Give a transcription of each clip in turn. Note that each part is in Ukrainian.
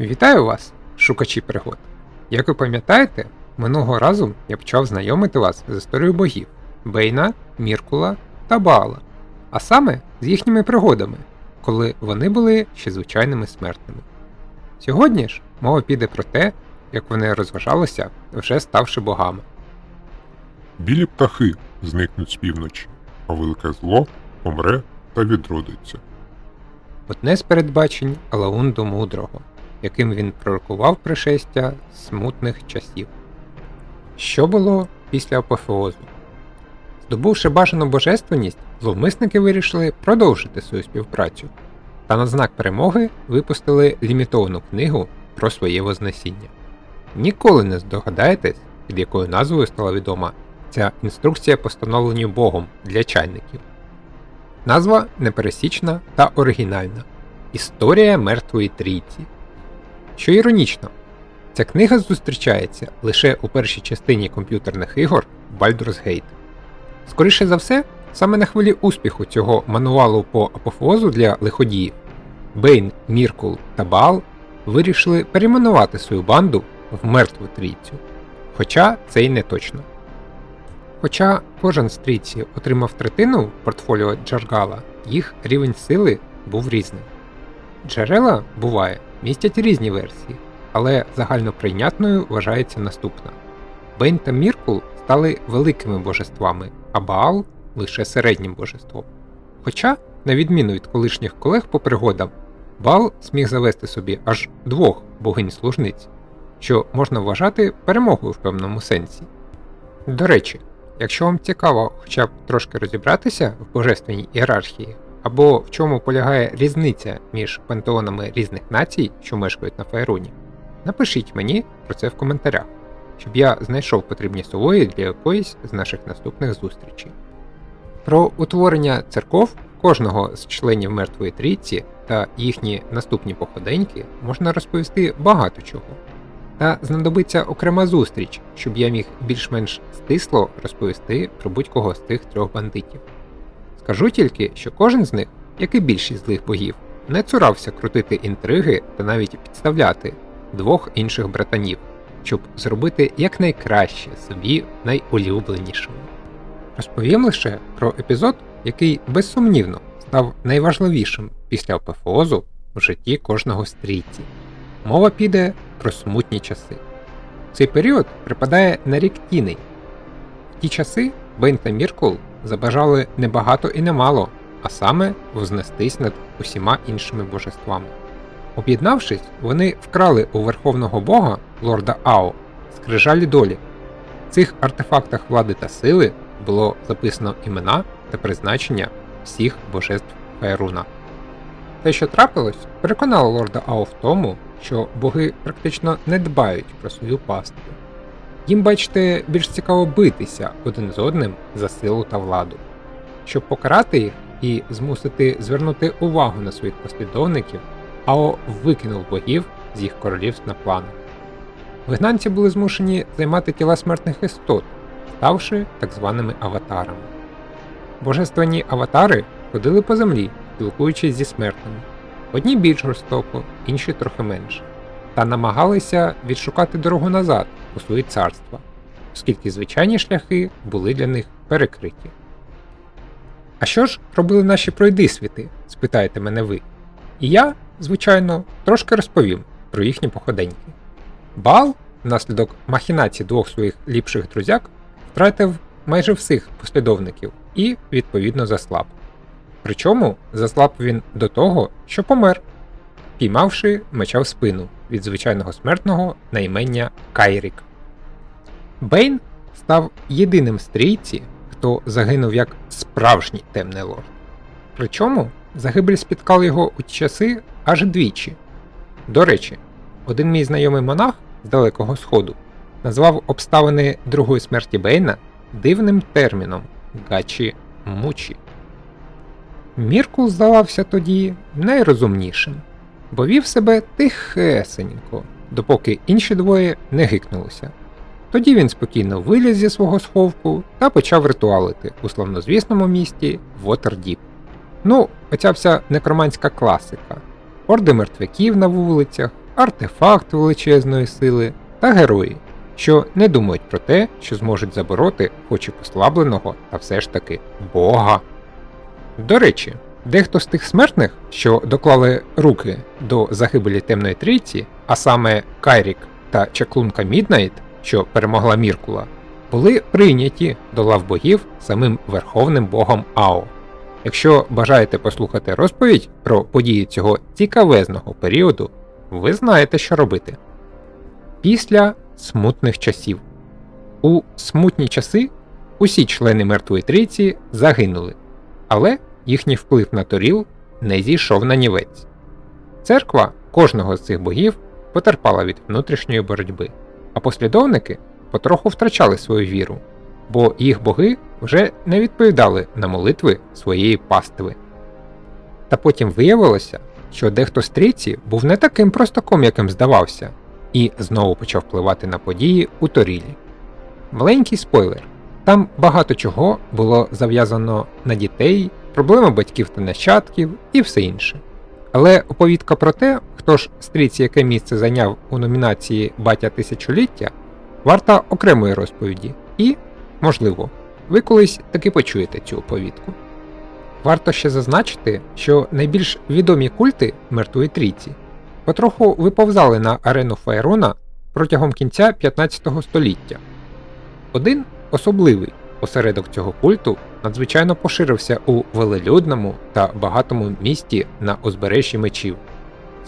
Вітаю вас, шукачі пригод! Як ви пам'ятаєте, минулого разу я почав знайомити вас з історією богів Бейна, Міркула та Баала, а саме з їхніми пригодами, коли вони були ще звичайними смертними. Сьогодні ж мова піде про те, як вони розважалися, вже ставши богами. Білі птахи зникнуть з півночі, а велике зло помре та відродиться. Одне з передбачень Алаунду Мудрого, яким він пророкував пришестя смутних часів. Що було після апофеозу? Здобувши бажану божественність, зловмисники вирішили продовжити свою співпрацю та на знак перемоги випустили лімітовану книгу про своє Вознесіння. Ніколи не здогадаєтесь, під якою назвою стала відома ця інструкція по становленню Богом для чайників. Назва непересічна та оригінальна Історія мертвої трійці. Що іронічно, ця книга зустрічається лише у першій частині комп'ютерних ігор Baldur's Gate. Скоріше за все, саме на хвилі успіху цього мануалу по апофозу для лиходіїв, Бейн, Міркул та Баал вирішили перейменувати свою банду в мертву трійцю. Хоча це й не точно. Хоча кожен з трійці отримав третину портфоліо Джаргала, їх рівень сили був різним. Джерела, буває, містять різні версії, але загальноприйнятною вважається наступна: Бейн та Міркул стали великими божествами, а Баал лише середнім божеством. Хоча, на відміну від колишніх колег по пригодам, Баал зміг завести собі аж двох богинь-служниць, що можна вважати перемогою в певному сенсі. До речі, якщо вам цікаво хоча б трошки розібратися в божественній ієрархії, або в чому полягає різниця між пантеонами різних націй, що мешкають на Файруні, напишіть мені про це в коментарях, щоб я знайшов потрібні сової для якоїсь з наших наступних зустрічей. Про утворення церков кожного з членів Мертвої Трійці та їхні наступні походеньки можна розповісти багато чого. Та знадобиться окрема зустріч, щоб я міг більш-менш стисло розповісти про будь-кого з тих трьох бандитів. Скажу тільки, що кожен з них, як і більшість злих богів, не цурався крутити інтриги та навіть підставляти двох інших братанів, щоб зробити якнайкраще собі найулюбленішому. Розповім лише про епізод, який безсумнівно став найважливішим після апофеозу в житті кожного з трійці. Мова піде про смутні часи. Цей період припадає на рік тіней. В ті часи Бейн та Міркул забажали небагато і немало, а саме вознестись над усіма іншими божествами. Об'єднавшись, вони вкрали у верховного бога лорда Ао скрижалі долі. В цих артефактах влади та сили було записано імена та призначення всіх божеств Файруна. Те, що трапилось, переконало лорда Ао в тому, що боги практично не дбають про свою пастку. Їм, бачите, більш цікаво битися один з одним за силу та владу. Щоб покарати їх і змусити звернути увагу на своїх послідовників, Ао викинув богів з їх королівств на плану. Вигнанці були змушені займати тіла смертних істот, ставши так званими аватарами. Божественні аватари ходили по землі, спілкуючись зі смертними, одні більш жорстоко, інші трохи менше, та намагалися відшукати дорогу назад у свої царства, оскільки звичайні шляхи були для них перекриті. А що ж робили наші пройдисвіти? спитаєте мене ви. І я, звичайно, трошки розповім про їхні походеньки. Бал, внаслідок махінації двох своїх ліпших друзяк, втратив майже всіх послідовників і, відповідно, заслаб. Причому заслаб він до того, що помер, піймавши меча в спину від звичайного смертного на імення Кайрік. Бейн став єдиним з трійці, хто загинув як справжній темний лорд. Причому загибель спіткала його у часи аж двічі. До речі, один мій знайомий монах з Далекого Сходу назвав обставини другої смерті Бейна дивним терміном гачі мучі. Міркул здавався тоді найрозумнішим, бо вів себе тихесенько, допоки інші двоє не гикнулися. Тоді він спокійно виліз зі свого сховку та почав ритуалити у славнозвісному місті Вотердіп. Ну, оця вся некроманська класика: орди мертвяків на вулицях, артефакт величезної сили та герої, що не думають про те, що зможуть забороти, хоч і послабленого, та все ж таки Бога. До речі, дехто з тих смертних, що доклали руки до загибелі темної трійці, а саме Кайрік та чаклунка Міднайт, що перемогла Міркула, були прийняті до лав богів самим верховним богом Ао. Якщо бажаєте послухати розповідь про події цього цікавезного періоду, ви знаєте, що робити. Після смутних часів. У смутні часи усі члени мертвої трійці загинули, але їхній вплив на Торіл не зійшов на нівець. Церква кожного з цих богів потерпала від внутрішньої боротьби, а послідовники потроху втрачали свою віру, бо їх боги вже не відповідали на молитви своєї пастви. Та потім виявилося, що дехто з трійці був не таким простаком, яким здавався, і знову почав впливати на події у Торілі. Маленький спойлер. Там багато чого було зав'язано на дітей, проблеми батьків та нащадків і все інше. Але оповідка про те, хто ж з трійці яке місце зайняв у номінації Батя тисячоліття, варта окремої розповіді, і, можливо, ви колись таки почуєте цю оповідку. Варто ще зазначити, що найбільш відомі культи мертвої трійці потроху виповзали на арену Фаерона протягом кінця 15 століття. Один особливий осередок цього культу надзвичайно поширився у велелюдному та багатому місті на узбережжі мечів.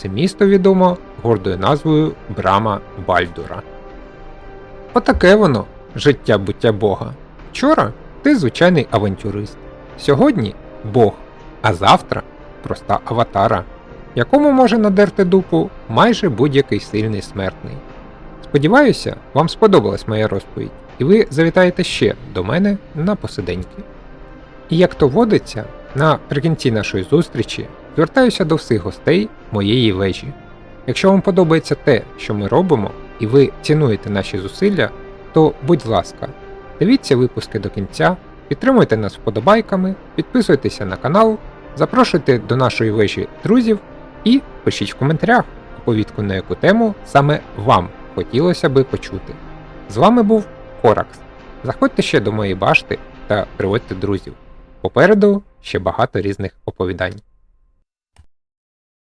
Це місто відомо гордою назвою Брама Бальдура. Отаке воно життя буття Бога. Вчора ти звичайний авантюрист. Сьогодні Бог, а завтра проста аватара, якому може надерти дупу майже будь-який сильний смертний. Сподіваюся, вам сподобалась моя розповідь, і ви завітаєте ще до мене на посиденьки. І як то водиться, наприкінці нашої зустрічі звертаюся до всіх гостей моєї вежі. Якщо вам подобається те, що ми робимо, і ви цінуєте наші зусилля, то будь ласка, дивіться випуски до кінця, підтримуйте нас вподобайками, підписуйтеся на канал, запрошуйте до нашої вежі друзів і пишіть в коментарях оповідку на яку тему саме вам хотілося би почути. З вами був Коракс. Заходьте ще до моєї башти та приводьте друзів. Попереду ще багато різних оповідань.